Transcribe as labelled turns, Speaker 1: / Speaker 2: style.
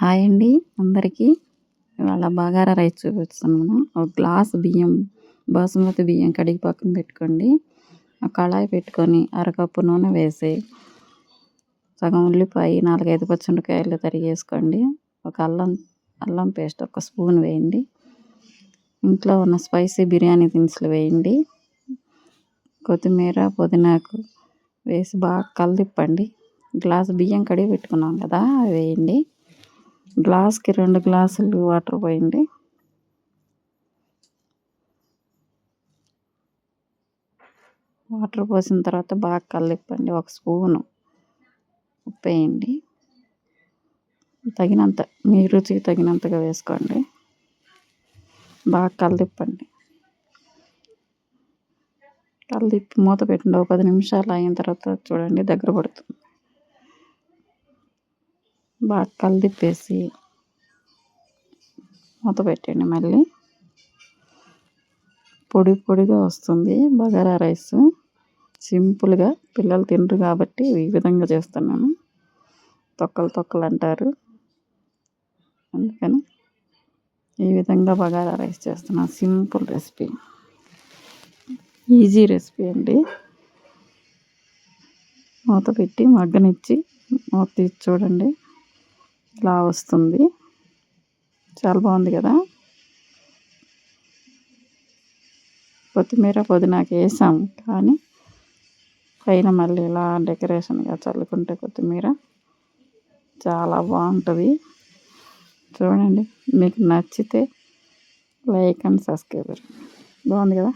Speaker 1: Hi అండి అందరికీ. ఇవాళ బగారా రైస్ చూపిస్తున్నాను ఒక గ్లాస్ బియ్యం బాసుమతి బియ్యం కడిగి పక్కన పెట్టుకోండి. ఒక కళాయి పెట్టుకొని అరకప్పు నూనె వేసి సగం ఉల్లిపాయ నాలుగైదు పచ్చిమిరకాయలు తరిగేసుకోండి ఒక అల్లం అల్లం పేస్ట్ ఒక స్పూన్ వేయండి. ఇంట్లో ఉన్న స్పైసీ బిర్యానీ దినుసులు వేయండి. కొత్తిమీర పుదీనాకు వేసి బాగా కలదిప్పండి. గ్లాస్ బియ్యం కడిగి పెట్టుకున్నాం కదా వేయండి. గ్లాస్కి రెండు గ్లాసులు వాటర్ పోయండి. వాటర్ పోసిన తర్వాత బాగా కలిపండి ఒక స్పూను ఉప్పు వేయండి తగినంత మీ రుచికి తగినంతగా వేసుకోండి. బాగా కలిపండి కలిపి మూత పెట్టండి ఒక పది నిమిషాలు అయిన తర్వాత చూడండి దగ్గర పడుతుంది. బాగా కలిదిప్పేసి మూత పెట్టండి మళ్ళీ. పొడి పొడిగా వస్తుంది బగారా రైస్. సింపుల్గా పిల్లలు తినరు కాబట్టి ఈ విధంగా చేస్తున్నాను. తొక్కలు తొక్కలు అంటారు. అందుకని ఈ విధంగా బగారా రైస్ చేస్తున్నాను సింపుల్ రెసిపీ. ఈజీ రెసిపీ అండి. మూత పెట్టి మగ్గనిచ్చి మూత తీసి చూడండి. ఇలా వస్తుంది. చాలా బాగుంది కదా? కొత్తిమీర పుదీనాకి వేసాం కానీ పైన మళ్ళీ ఇలా డెకరేషన్గా చల్లుకుంటే కొత్తిమీర చాలా బాగుంటుంది. చూడండి మీకు నచ్చితే లైక్ అండ్ సబ్స్క్రైబర్ బాగుంది కదా?